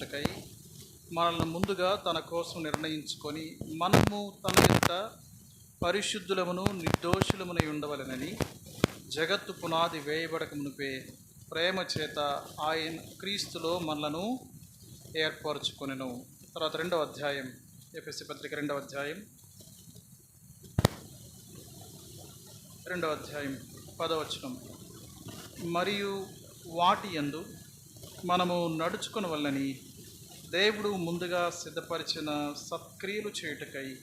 రక్షించుటకై మనల్ని ముందుగా తన కోసం నిర్ణయించుకొని మనము తన యొక్క పరిశుద్ధులమును నిర్దోషులమునై ఉండవలెనని జగత్తు పునాది వేయబడక మునిపే ప్రేమ చేత ఆయన క్రీస్తులో మనలను ఏర్పరచుకొనెను. తర్వాత రెండవ అధ్యాయం ఎపిసి పత్రిక రెండవ అధ్యాయం. రెండవ అధ్యాయం పదవచనం మరియు వాటి యందు మనము నడుచుకుని వల్లని దేవుడు ముందుగా సిద్ధపరిచిన సత్క్రియలు చేయుటకై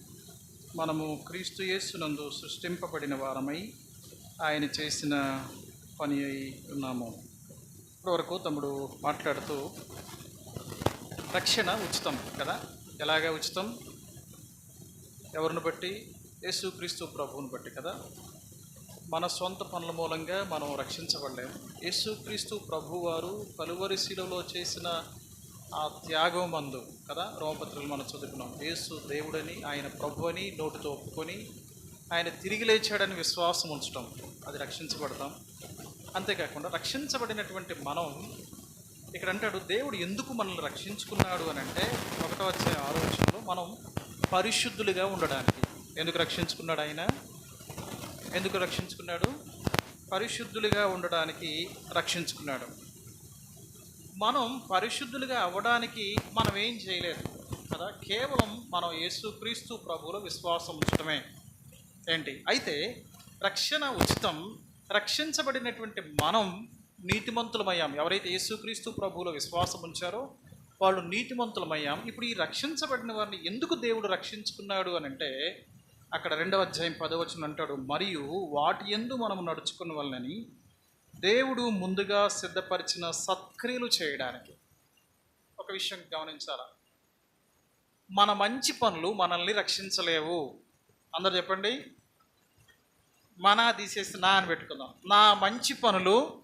మనము క్రీస్తు యేసునందు సృష్టింపబడిన వారమై ఆయన చేసిన పని అయి ఉన్నాము. ఇప్పటివరకు తమ్ముడు మాట్లాడుతూ రక్షణ ఉచితం కదా? ఎలాగా ఉచితం? ఎవరిని బట్టి? యేసుక్రీస్తు ప్రభువుని బట్టి కదా? మన సొంత పనుల మూలంగా మనం రక్షించబడలేము. యేసుక్రీస్తు ప్రభువారు కలువరి శిలలో చేసిన ఆ త్యాగం మందు కదా? రోమపత్రులు మనం చదువుకున్నాం. యేసు దేవుడని ఆయన ప్రభు అని నోటితో ఒప్పుకొని ఆయన తిరిగి లేచాడని విశ్వాసం ఉంచడం అది రక్షించబడతాం. అంతేకాకుండా రక్షించబడినటువంటి మనం ఇక్కడ అంటాడు దేవుడు ఎందుకు మనల్ని రక్షించుకున్నాడు అని అంటే ఒకటో వచ్చే ఆలోచనలో మనం పరిశుద్ధులుగా ఉండడానికి. ఎందుకు రక్షించుకున్నాడు ఆయన? ఎందుకు రక్షించుకున్నాడు? పరిశుద్ధులుగా ఉండడానికి రక్షించుకున్నాడు. మనం పరిశుద్ధులుగా అవ్వడానికి మనం ఏం చేయలేదు కదా? కేవలం మనం యేసుక్రీస్తు ప్రభువులో విశ్వాసం ఉంచడమే. ఏంటి? అయితే రక్షణ ఉచితం రక్షించబడినటువంటి మనం నీతిమంతులమయ్యాం. ఎవరైతే యేసుక్రీస్తు ప్రభువులో విశ్వాసం ఉంచారో వాళ్ళు నీతిమంతులమయ్యాం. ఇప్పుడు ఈ రక్షించబడిన వారిని ఎందుకు దేవుడు రక్షించుకున్నాడు అని అంటే అక్కడ రెండవ అధ్యాయం పదవచనం అంటాడు మరియు వాటి ఎందు మనం నడుచుకున్న వాళ్ళని దేవుడు ముందుగా సిద్ధపరిచిన సత్క్రియలు చేయడానికి ఒక విషయం గమనించాలా? మన మంచి పనులు మనల్ని రక్షించలేవు. అందరు చెప్పండి? మన తీసేసి నా అని పెట్టుకుందాం. నా మంచి పనులు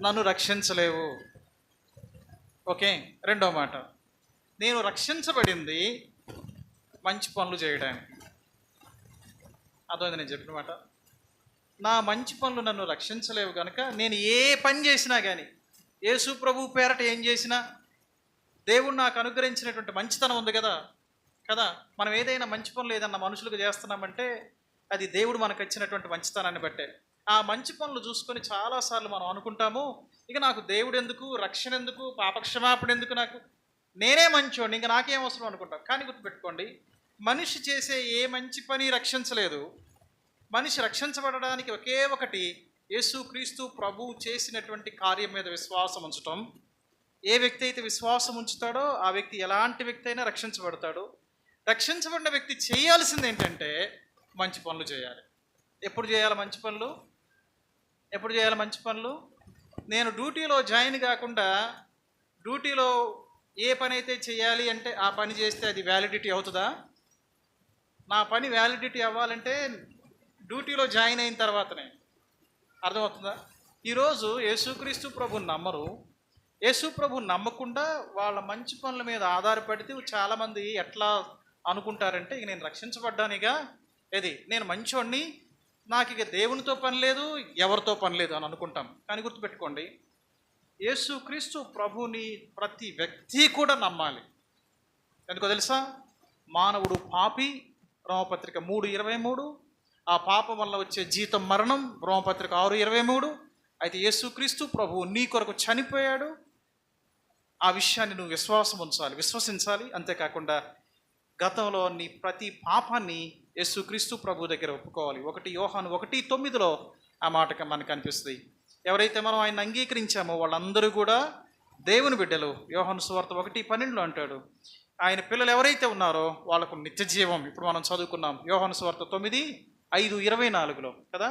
నన్ను రక్షించలేవు. ఓకే? రెండో మాట. నేను రక్షించబడింది మంచి పనులు చేయడానికి. అదో నేను చెప్పిన మాట? నా మంచి పనులు నన్ను రక్షించలేవు కనుక నేను ఏ పని చేసినా కానీ యేసు ప్రభు పేరట ఏం చేసినా దేవుడు నాకు అనుగ్రహించినటువంటి మంచితనం ఉంది కదా? కదా? మనం ఏదైనా మంచి పనులు ఏదన్నా మనుషులకు చేస్తున్నామంటే అది దేవుడు మనకు ఇచ్చినటువంటి మంచితనాన్ని బట్టే. ఆ మంచి పనులు చూసుకొని చాలాసార్లు మనం అనుకుంటాము ఇక నాకు దేవుడు ఎందుకు రక్షణ ఎందుకు పాపక్షమాపణ ఎందుకు నాకు? నేనే మంచోండి ఇంకా నాకేం అవసరం అనుకుంటాం. కానీ గుర్తుపెట్టుకోండి మనిషి చేసే ఏ మంచి పని రక్షించలేదు మనిషి రక్షించబడడానికి ఒకే ఒకటి యేసుక్రీస్తు ప్రభు చేసినటువంటి కార్యం మీద విశ్వాసం ఉంచటం. ఏ వ్యక్తి అయితే విశ్వాసం ఉంచుతాడో ఆ వ్యక్తి ఎలాంటి వ్యక్తి అయినా రక్షించబడతాడు. రక్షించబడిన వ్యక్తి చేయాల్సింది ఏంటంటే మంచి పనులు చేయాలి. ఎప్పుడు చేయాలి మంచి పనులు? ఎప్పుడు చేయాలి మంచి పనులు? నేను డ్యూటీలో జాయిన్ కాకుండా డ్యూటీలో ఏ పని అయితే చేయాలి అంటే ఆ పని చేస్తే అది వ్యాలిడిటీ అవుతుందా? నా పని వ్యాలిడిటీ అవ్వాలంటే డ్యూటీలో జాయిన్ అయిన తర్వాతనే. అర్థమవుతుందా? ఈరోజు యేసుక్రీస్తు ప్రభు నమ్మరు. యేసు ప్రభు నమ్మకుండా వాళ్ళ మంచి పనుల మీద ఆధారపడితే చాలామంది ఎట్లా అనుకుంటారంటే ఇక నేను రక్షించబడ్డానిగా? ఏది? నేను మంచోడిని నాకు ఇక దేవునితో పని లేదు ఎవరితో పని లేదు అని అనుకుంటాం. కానీ గుర్తుపెట్టుకోండి యేసుక్రీస్తు ప్రభుని ప్రతి వ్యక్తి కూడా నమ్మాలి. ఎందుకో తెలుసా? మానవుడు పాపి. రోమపత్రిక మూడు ఇరవై మూడు. ఆ పాపం వల్ల వచ్చే జీతం మరణం రోమపత్రిక ఆరు ఇరవై మూడు. అయితే యేసుక్రీస్తు ప్రభువు నీ కొరకు చనిపోయాడు. ఆ విషయాన్ని నువ్వు విశ్వాసం ఉంచాలి విశ్వసించాలి. అంతేకాకుండా గతంలో నీ ప్రతి పాపాన్ని యేసుక్రీస్తు ప్రభు దగ్గర ఒప్పుకోవాలి. ఒకటి యోహాను ఒకటి తొమ్మిదిలో ఆ మాట మనకు అనిపిస్తుంది. ఎవరైతే మనం ఆయన అంగీకరించామో వాళ్ళందరూ కూడా దేవుని బిడ్డలు యోహాను సువార్త ఒకటి పన్నెండులో అంటాడు ఆయన పిల్లలు ఎవరైతే ఉన్నారో వాళ్ళకు నిత్య జీవం. ఇప్పుడు మనం చదువుకున్నాం యోహాను సువార్త తొమ్మిది ఐదు ఇరవై నాలుగులో కదా?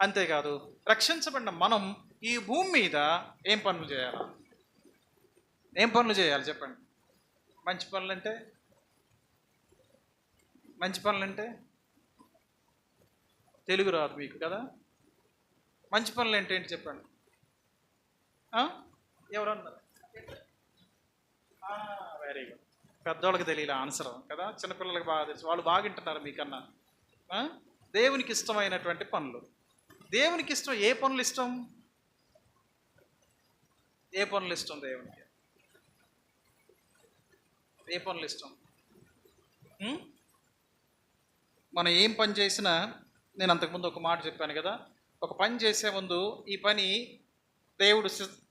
అంతేకాదు రక్షించబడిన మనం ఈ భూమి మీద ఏం పనులు చేయాలి? ఏం పనులు చేయాలి చెప్పండి? మంచి పనులు అంటే మంచి పనులు అంటే తెలుగు రాదు మీకు కదా? మంచి పనులు అంటే ఏంటి చెప్పండి? ఎవరన్నారు? వెరీ గుడ్ పెద్దవాళ్ళకి తెలియలే ఆన్సర్ కదా? చిన్నపిల్లలకి బాగా తెలుసు. వాళ్ళు బాగా వింటున్నారు మీకన్నా. దేవునికి ఇష్టమైనటువంటి పనులు. దేవునికి ఇష్టం ఏ పనులు ఇష్టం ఏ పనులు ఇష్టం దేవునికి? ఏ పనులు ఇష్టం మనం ఏం పని చేసినా నేను అంతకుముందు ఒక మాట చెప్పాను కదా ఒక పని చేసే ముందు ఈ పని దేవుడు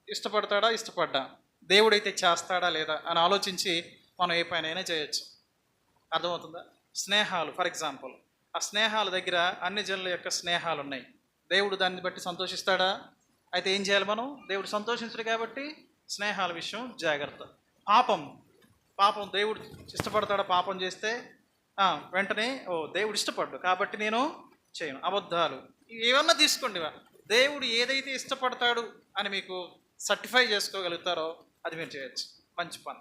ఇష్టపడతాడా ఇష్టపడ్డా? దేవుడైతే చేస్తాడా లేదా అని ఆలోచించి మనం ఏ పని అయినా చేయొచ్చు. అర్థమవుతుందా? స్నేహాలు ఫర్ ఎగ్జాంపుల్. ఆ స్నేహాల దగ్గర అన్ని జనుల యొక్క స్నేహాలు ఉన్నాయి దేవుడు దాన్ని బట్టి సంతోషిస్తాడా? అయితే ఏం చేయాలి మనం? దేవుడు సంతోషించడు కాబట్టి స్నేహాల విషయం జాగ్రత్త. పాపం పాపం దేవుడు ఇష్టపడతాడా? పాపం చేస్తే వెంటనే ఓ దేవుడు ఇష్టపడ్డు కాబట్టి నేను చేయను. అబద్ధాలు. ఏమన్నా తీసుకోండి దేవుడు ఏదైతే ఇష్టపడతాడు అని మీకు సర్టిఫై చేసుకోగలుగుతారో అది మీరు చేయొచ్చు. మంచి పని.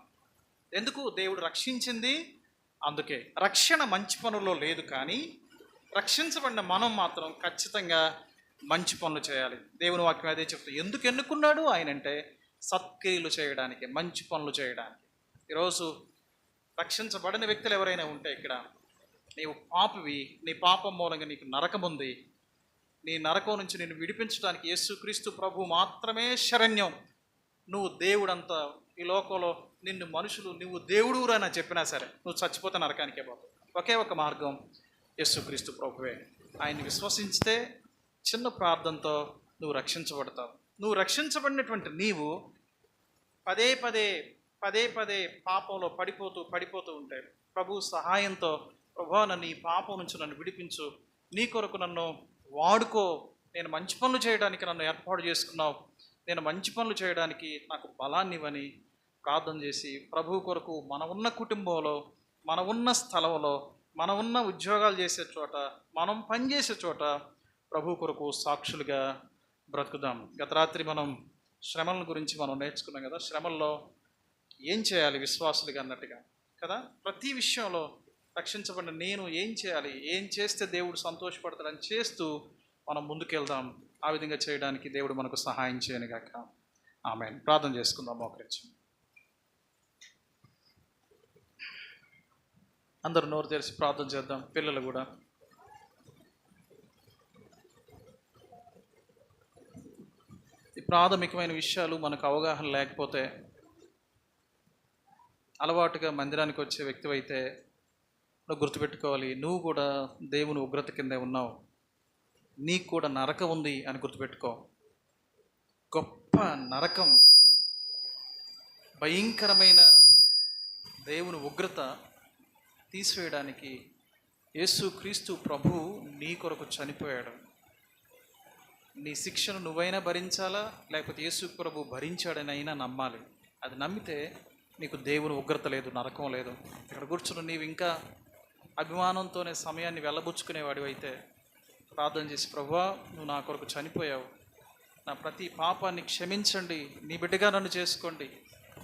ఎందుకు? దేవుడు రక్షించింది అందుకే. రక్షణ మంచి పనుల్లో లేదు కానీ రక్షించబడిన మనం మాత్రం ఖచ్చితంగా మంచి పనులు చేయాలి. దేవుని వాక్యం అదే చెప్తుంది. ఎందుకు ఎన్నుకున్నాడు? ఆయన అంటే సత్క్రియలు చేయడానికి మంచి పనులు చేయడానికి. ఈరోజు రక్షించబడిన వ్యక్తులు ఎవరైనా ఉంటే ఇక్కడ నీవు పాపివి నీ పాపం మూలంగా నీకు నరకం ఉంది. నీ నరకం నుంచి నేను విడిపించడానికి యేసుక్రీస్తు ప్రభు మాత్రమే శరణ్యం. నువ్వు దేవుడంతా ఈ లోకంలో నిన్ను మనుషులు నువ్వు దేవుడు అని చెప్పినా సరే నువ్వు చచ్చిపోతే నరకానికే పోతావు. ఒకే ఒక మార్గం యేసుక్రీస్తు ప్రభువే. ఆయన విశ్వసించితే చిన్న ప్రార్థనతో నువ్వు రక్షించబడతావు. నువ్వు రక్షించబడినటువంటి నీవు పదే పదే పదే పదే పాపంలో పడిపోతూ పడిపోతూ ఉంటే ప్రభు సహాయంతో ప్రభా నన్ను ఈ పాపం నుంచి నన్ను విడిపించు. నీ కొరకు నన్ను వాడుకో. నేను మంచి పనులు చేయడానికి నన్ను ఏర్పాటు చేసుకున్నావు. నేను మంచి పనులు చేయడానికి నాకు బలాన్ని ఇవ్వని ప్రార్థన చేసి ప్రభు కొరకు మన ఉన్న కుటుంబంలో మన ఉన్న స్థలంలో మన ఉన్న ఉద్యోగాలు చేసే చోట మనం పనిచేసే చోట ప్రభు కొరకు సాక్షులుగా బ్రతుకుదాం. గత రాత్రి మనం శ్రమల గురించి మనం నేర్చుకున్నాం కదా శ్రమల్లో ఏం చేయాలి విశ్వాసులుగా అన్నట్టుగా? కదా? ప్రతి విషయంలో రక్షించబడిన నేను ఏం చేయాలి ఏం చేస్తే దేవుడు సంతోషపడతాడని చేస్తూ మనం ముందుకెళ్దాం. ఆ విధంగా చేయడానికి దేవుడు మనకు సహాయం చేయను గాక ఆమె ప్రార్థన చేసుకుందాం మోకరించి. అందరూ నోరు తెరిచి ప్రార్థన చేద్దాం పిల్లలు కూడా. ఈ ప్రాథమికమైన విషయాలు మనకు అవగాహన లేకపోతే అలవాటుగా మందిరానికి వచ్చే వ్యక్తివైతే గుర్తుపెట్టుకోవాలి నువ్వు కూడా దేవుని ఉగ్రత కిందే ఉన్నావు. నీకు కూడా నరకం ఉంది అని గుర్తుపెట్టుకో. గొప్ప నరకం భయంకరమైన దేవుని ఉగ్రత తీసివేయడానికి యేసు క్రీస్తు ప్రభు నీ కొరకు చనిపోయాడు. నీ శిక్షను నువ్వైనా భరించాలా? లేకపోతే యేసు ప్రభు భరించాడని అయినా నమ్మాలి. అది నమ్మితే నీకు దేవుని ఉగ్రత లేదు నరకం లేదు. ఇక్కడ కూర్చుని నీవు ఇంకా అభిమానంతోనే సమయాన్ని వెళ్ళబుచ్చుకునేవాడివి అయితే ప్రార్థన చేసి ప్రభువా నువ్వు నా కొరకు చనిపోయావు. నా ప్రతి పాపాన్ని క్షమించండి. నీ బిడ్డగా నన్ను చేసుకోండి.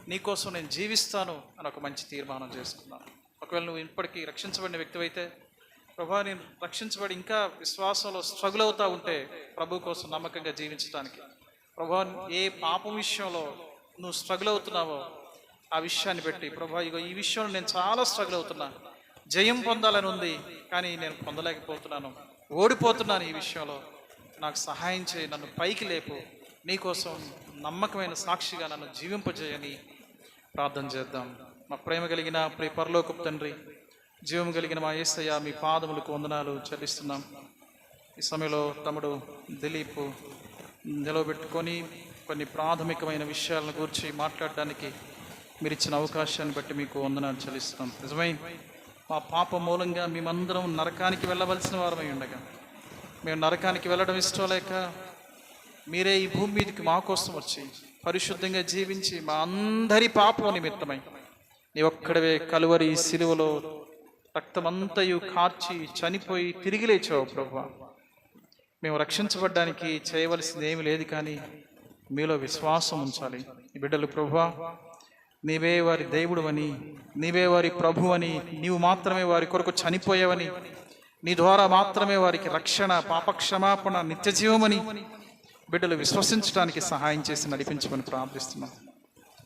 నీకోసం నేను జీవిస్తాను అని ఒక మంచి తీర్మానం చేసుకున్నాను. ఒకవేళ నువ్వు ఇప్పటికీ రక్షించబడిన వ్యక్తివైతే ప్రభా నేను రక్షించబడి ఇంకా విశ్వాసంలో స్ట్రగుల్ అవుతా ఉంటే ప్రభు కోసం నమ్మకంగా జీవించడానికి ప్రభా ఏ పాపం విషయంలో నువ్వు స్ట్రగుల్ అవుతున్నావో ఆ విషయాన్ని పెట్టి ప్రభా ఇగో ఈ విషయంలో నేను చాలా స్ట్రగుల్ అవుతున్నా. జయం పొందాలని ఉంది కానీ నేను పొందలేకపోతున్నాను. ఓడిపోతున్నాను ఈ విషయంలో. నాకు సహాయం చేయి నన్ను పైకి లేపు. నీకోసం నమ్మకమైన సాక్షిగా నన్ను జీవింపజేయని ప్రార్థన చేద్దాం. మా ప్రేమ కలిగిన ప్రియ పరలోకపు తండ్రి జీవం కలిగిన మా ఏసయ్య మీ పాదములకు వందనాలు చెల్లిస్తున్నాం. ఈ సమయంలో తమ్ముడు దిలీప్ నిలవబెట్టుకొని కొన్ని ప్రాథమికమైన విషయాలను గురించి మాట్లాడడానికి మీరు ఇచ్చిన అవకాశాన్ని బట్టి మీకు వందనాలు చెల్లిస్తున్నాం. నిజమై మా పాప మూలంగా మేమందరం నరకానికి వెళ్ళవలసిన వారమై ఉండగా మేము నరకానికి వెళ్ళడం ఇష్టం లేక మీరే ఈ భూమి మీదకి మా కోసం వచ్చి పరిశుద్ధంగా జీవించి మా అందరి పాపం నిమిత్తమై నీ ఒక్కడవే కలువరి సిలువలో రక్తమంతయు కార్చి చనిపోయి తిరిగి లేచావు ప్రభు మేము రక్షించబడ్డానికి చేయవలసింది ఏమీ లేదు కానీ మీలో విశ్వాసం ఉంచాలి. బిడ్డలు ప్రభువా నీవే వారి దేవుడు అని నీవే వారి ప్రభు అని నీవు మాత్రమే వారి కొరకు చనిపోయావని నీ ద్వారా మాత్రమే వారికి రక్షణ పాపక్షమాపణ నిత్య జీవమని బిడ్డలు విశ్వసించడానికి సహాయం చేసి నడిపించమని ప్రార్థిస్తున్నాం.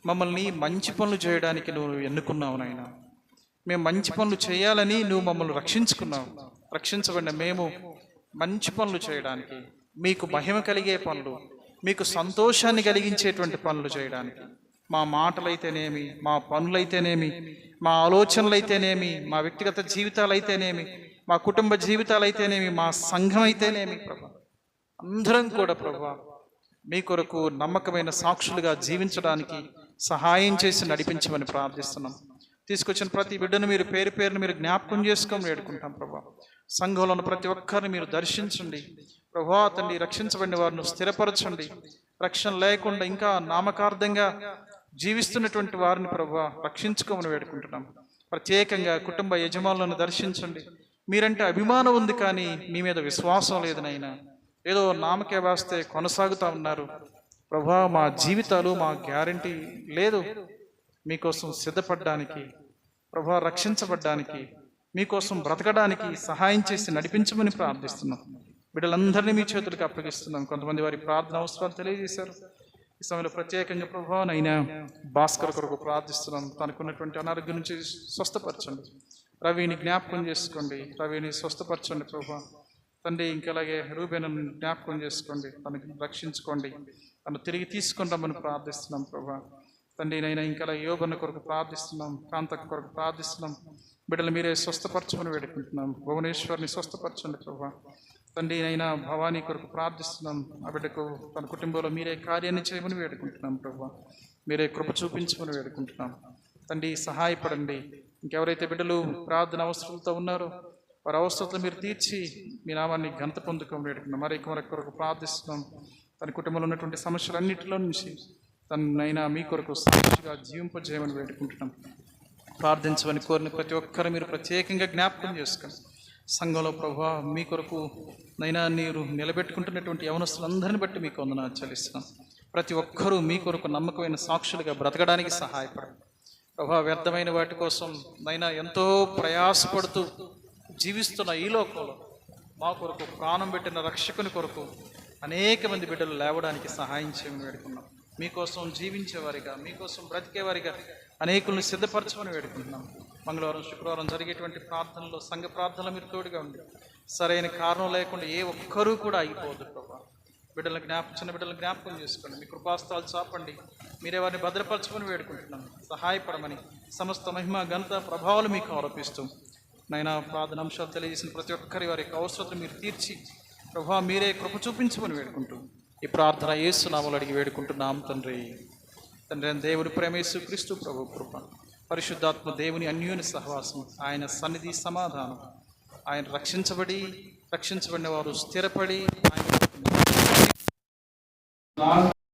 మమ్మల్ని మంచి పనులు చేయడానికి నువ్వు ఎన్నుకున్నావు నాయన. మేము మంచి పనులు చేయాలని నువ్వు మమ్మల్ని రక్షించుకున్నావు. రక్షించబడిన మేము మంచి పనులు చేయడానికి మీకు మహిమ కలిగే పనులు మీకు సంతోషాన్ని కలిగించేటువంటి పనులు చేయడానికి మా మాటలైతేనేమి మా పనులైతేనేమి మా ఆలోచనలైతేనేమి మా వ్యక్తిగత జీవితాలైతేనేమి మా కుటుంబ జీవితాలైతేనేమి మా సంఘం అయితేనేమి ప్రభా. అందరం కూడా ప్రభా మీ కొరకు నమ్మకమైన సాక్షులుగా జీవించడానికి సహాయం చేసి నడిపించమని ప్రార్థిస్తున్నాం. తీసుకొచ్చిన ప్రతి బిడ్డను మీరు పేరు పేరును మీరు జ్ఞాపకం చేసుకొని వేడుకుంటాం ప్రభా. సంఘంలో ఉన్న ప్రతి ఒక్కరిని మీరు దర్శించండి. ప్రభా తండ్రి రక్షించబడిన వారిని స్థిరపరచండి. రక్షణ లేకుండా ఇంకా నామకార్థంగా జీవిస్తున్నటువంటి వారిని ప్రభా రక్షించుకోమని వేడుకుంటున్నాం. ప్రత్యేకంగా కుటుంబ యజమానులను దర్శించండి. మీరంటే అభిమానం ఉంది కానీ మీ మీద విశ్వాసం లేదు నాయనా ఏదో నామకే వాస్తే కొనసాగుతా ఉన్నారు. ప్రభా మా జీవితాలు మా గ్యారంటీ లేదు. మీకోసం సిద్ధపడడానికి ప్రభా రక్షించబడ్డానికి మీకోసం బ్రతకడానికి సహాయం చేసి నడిపించమని ప్రార్థిస్తున్నాం. బిడ్డలందరినీ మీ చేతులకు అప్పగిస్తున్నాం. కొంతమంది వారి ప్రార్థన అవసరాలు తెలియజేశారు. ఈ సమయంలో ప్రత్యేకంగా ప్రభావనైనా భాస్కర్ కొరకు ప్రార్థిస్తున్నాం. తనకున్నటువంటి అనారోగ్యం నుంచి స్వస్థపరచండి. రవిని జ్ఞాపకం చేసుకోండి. రవిని స్వస్థపరచండి ప్రభా. తండ్రి ఇంకలాగే రూబేనను జ్ఞాపకం చేసుకోండి. తనకి రక్షించుకోండి. తను తిరిగి తీసుకొని రమ్మని ప్రార్థిస్తున్నాం ప్రభా. తండ్రి నైనా ఇంకా యోగన కొరకు ప్రార్థిస్తున్నాం కాంత కొరకు ప్రార్థిస్తున్నాం. బిడ్డలు మీరే స్వస్థపరచమని వేడుకుంటున్నాం. భువనేశ్వర్ని స్వస్థపరచండి ప్రభా. తండ్రి నైనా భవానీ కొరకు ప్రార్థిస్తున్నాం. ఆ బిడ్డకు తన కుటుంబంలో మీరే కార్యాన్ని చేయమని వేడుకుంటున్నాం ప్రభా. మీరే కృప చూపించమని వేడుకుంటున్నాం. తండ్రి సహాయపడండి. ఇంకెవరైతే బిడ్డలు ప్రార్థన అవసరాలతో ఉన్నారో వారి అవసరతలు మీరు తీర్చి మీ నామాన్ని ఘనత పొందుకోమని వేడుకుంటున్నాం. మరి కొరకు ప్రార్థిస్తున్నాం. తన కుటుంబంలో ఉన్నటువంటి సమస్యలన్నింటిలో నుంచి తనైనా మీ కొరకు సాక్షిగా జీవింపజేయమని వేడుకుంటున్నాం. ప్రార్థించమని కోరిన ప్రతి ఒక్కరు మీరు ప్రత్యేకంగా జ్ఞాపకం చేసుకోండి సంఘంలో ప్రభా మీ కొరకు నైనా మీరు నిలబెట్టుకుంటున్నటువంటి యవనస్తులందరిని బట్టి మీకు వందన చెల్లిస్తున్నాం. ప్రతి ఒక్కరూ మీ కొరకు నమ్మకమైన సాక్షులుగా బ్రతకడానికి సహాయపడండి. ప్రభా వ్యర్థమైన వాటి కోసం నైనా ఎంతో ప్రయాసపడుతూ జీవిస్తున్న ఈ లోకంలో మా కొరకు ప్రాణం పెట్టిన రక్షకుని కొరకు అనేక మంది బిడ్డలు లేవడానికి సహాయం చేయమని వేడుకున్నాం మీకోసం జీవించేవారిగా మీకోసం బ్రతికేవారిగా అనేకులను సిద్ధపరచమని వేడుకుంటున్నాం. మంగళవారం శుక్రవారం జరిగేటువంటి ప్రార్థనలో సంఘ ప్రార్థనలు మీరు తోడుగా ఉంది సరైన కారణం లేకుండా ఏ ఒక్కరూ కూడా ఆగిపోవద్దు ప్రభా. బిడ్డల జ్ఞాప చిన్న బిడ్డల జ్ఞాపకం చేసుకోండి. మీ కృపాస్తాలు చాపండి. మీరే వారిని భద్రపరచమని వేడుకుంటున్నాం. సహాయపడమని సమస్త మహిమ ఘనత ప్రభావాలు మీకు ఆరోపిస్తూ నైనా ప్రార్థన అంశాలు తెలియజేసిన ప్రతి ఒక్కరి వారి యొక్క అవసరతలు మీరు తీర్చి ప్రభా మీరే కృప చూపించమని వేడుకుంటూ. ఈ ప్రార్థన ఏసునామలు అడిగి వేడుకుంటున్నాం తండ్రి. తండ్రి దేవుని ప్రేమేసు క్రీస్తు ప్రభు కృప. పరిశుద్ధాత్మ దేవుని అన్యోని సహవాసం ఆయన సన్నిధి సమాధానం. ఆయన రక్షించబడి రక్షించబడిన వారు స్థిరపడి ఆయన